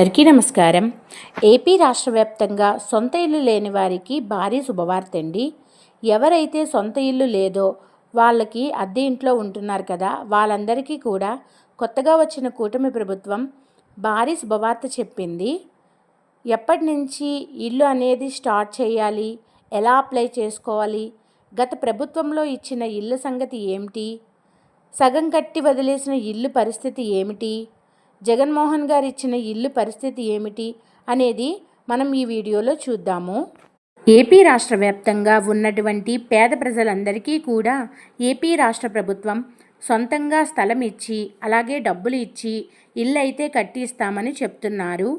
అందరికీ నమస్కారం. ఏపీ రాష్ట్ర వ్యాప్తంగా సొంత ఇల్లు లేని వారికి భారీ శుభవార్త అండి ఎవరైతే సొంత ఇల్లు లేదో వాళ్ళకి అద్దె ఇంట్లో ఉంటున్నారు కదా వాళ్ళందరికీ కూడా కొత్తగా వచ్చిన కూటమి ప్రభుత్వం భారీ శుభవార్త చెప్పింది. ఎప్పటి నుంచి ఇల్లు అనేది స్టార్ట్ చేయాలి ఎలా అప్లై చేసుకోవాలి గత ప్రభుత్వంలో ఇచ్చిన ఇల్లు సంగతి ఏమిటి సగం కట్టి వదిలేసిన ఇల్లు పరిస్థితి ఏమిటి జగన్మోహన్ గారు ఇచ్చిన ఇల్లు పరిస్థితి ఏమిటి అనేది మనం ఈ వీడియోలో చూద్దాము. ఏపీ రాష్ట్ర వ్యాప్తంగా ఉన్నటువంటి పేద ప్రజలందరికీ కూడా ఏపీ రాష్ట్ర ప్రభుత్వం సొంతంగా స్థలం ఇచ్చి అలాగే డబ్బులు ఇచ్చి ఇల్లు అయితే కట్టిస్తామని చెప్తున్నారు.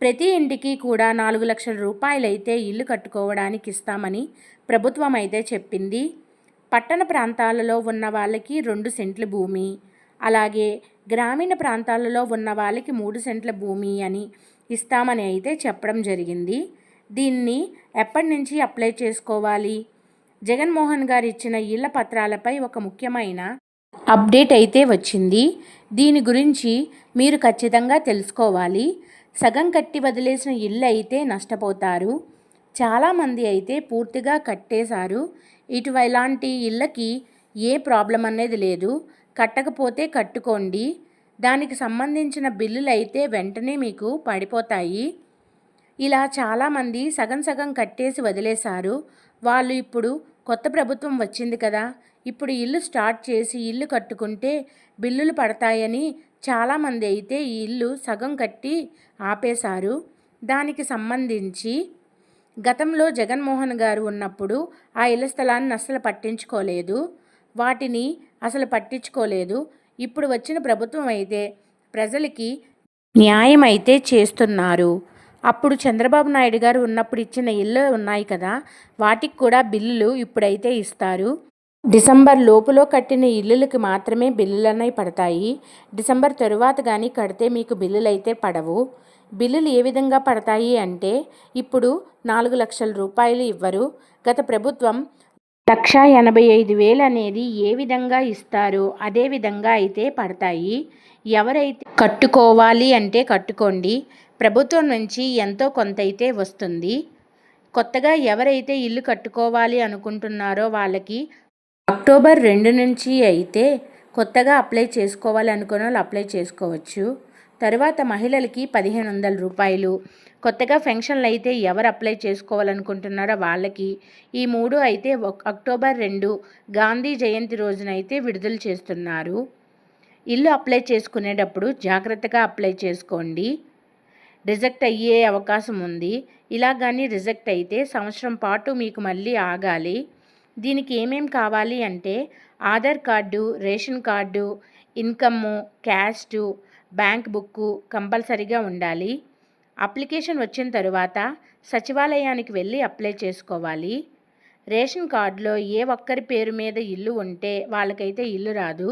ప్రతి ఇంటికి కూడా నాలుగు లక్షల రూపాయలైతే ఇల్లు కట్టుకోవడానికి ఇస్తామని ప్రభుత్వం అయితే చెప్పింది. పట్టణ ప్రాంతాలలో ఉన్న వాళ్ళకి రెండు సెంట్ల భూమి అలాగే గ్రామీణ ప్రాంతాలలో ఉన్న వాళ్ళకి మూడు సెంట్ల భూమి అని ఇస్తామని అయితే చెప్పడం జరిగింది. దీన్ని ఎప్పటి నుంచి అప్లై చేసుకోవాలి? జగన్మోహన్ గారు ఇచ్చిన ఇళ్ళ పత్రాలపై ఒక ముఖ్యమైన అప్డేట్ అయితే వచ్చింది. దీని గురించి మీరు ఖచ్చితంగా తెలుసుకోవాలి. సగం కట్టి వదిలేసిన ఇల్లు అయితే నష్టపోతారు. చాలామంది అయితే పూర్తిగా కట్టేశారు. ఇటు ఇలాంటి ఇళ్ళకి ఏ ప్రాబ్లం అనేది లేదు. కట్టకపోతే కట్టుకోండి. దానికి సంబంధించిన బిల్లులు అయితే వెంటనే మీకు పడిపోతాయి. ఇలా చాలామంది సగం సగం కట్టేసి వదిలేశారు. వాళ్ళు ఇప్పుడు కొత్త ప్రభుత్వం వచ్చింది కదా. ఇప్పుడు ఇల్లు స్టార్ట్ చేసి ఇల్లు కట్టుకుంటే బిల్లులు పడతాయని చాలామంది అయితే ఈ ఇల్లు సగం కట్టి ఆపేశారు. దానికి సంబంధించి గతంలో జగన్మోహన్ గారు ఉన్నప్పుడు ఆ ఇళ్ళ స్థలాన్ని అస్సలు పట్టించుకోలేదు. వాటిని అసలు పట్టించుకోలేదు. ఇప్పుడు వచ్చిన ప్రభుత్వం అయితే ప్రజలకి న్యాయం అయితే చేస్తున్నారు. అప్పుడు చంద్రబాబు నాయుడు గారు ఉన్నప్పుడు ఇచ్చిన ఇల్లు ఉన్నాయి కదా వాటికి కూడా బిల్లులు ఇప్పుడైతే ఇస్తారు. డిసెంబర్ లోపులో కట్టిన ఇల్లులకి మాత్రమే బిల్లులు అనేవి పడతాయి. డిసెంబర్ తరువాత కానీ కడితే మీకు బిల్లులు అయితే పడవు. బిల్లులు ఏ విధంగా పడతాయి అంటే ఇప్పుడు నాలుగు లక్షల రూపాయలు ఇవ్వరు. గత ప్రభుత్వం లక్ష ఎనభై ఐదు వేలు అనేది ఏ విధంగా ఇస్తారో? అదే విధంగా అయితే పడతాయి. ఎవరైతే కట్టుకోవాలి అంటే కట్టుకోండి. ప్రభుత్వం నుంచి ఎంతో కొంత అయితే వస్తుంది. కొత్తగా ఎవరైతే ఇల్లు కట్టుకోవాలి అనుకుంటున్నారో వాళ్ళకి అక్టోబర్ రెండు నుంచి అయితే కొత్తగా అప్లై చేసుకోవాలి అనుకున్న వాళ్ళు అప్లై చేసుకోవచ్చు. తర్వాత మహిళలకి పదిహేను వందల రూపాయలు. కొత్తగా ఫెన్షన్లు అయితే ఎవరు అప్లై చేసుకోవాలనుకుంటున్నారో వాళ్ళకి. ఈ మూడు అయితే అక్టోబర్ రెండు గాంధీ జయంతి రోజున అయితే విడుదల చేస్తున్నారు. ఇల్లు అప్లై చేసుకునేటప్పుడు జాగ్రత్తగా అప్లై చేసుకోండి. రిజెక్ట్ అయ్యే అవకాశం ఉంది. ఇలా కానీ రిజెక్ట్ అయితే సంవత్సరం పాటు మీకు మళ్ళీ ఆగాలి. దీనికి ఏమేం కావాలి అంటే Aadhaar card ration card income caste bank book కంపల్సరీగా ఉండాలి. అప్లికేషన్ వచ్చిన తరువాత సచివాలయానికి వెళ్ళి అప్లై చేసుకోవాలి. రేషన్ కార్డులో ఏ ఒక్కరి పేరు మీద ఇల్లు ఉంటే వాళ్ళకైతే ఇల్లు రాదు.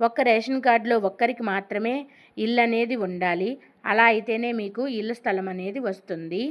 ఒక్క రేషన్ కార్డులో ఒక్కరికి మాత్రమే ఇల్లు అనేది ఉండాలి. అలా అయితేనే మీకు ఇల్లు స్థలం అనేది వస్తుంది.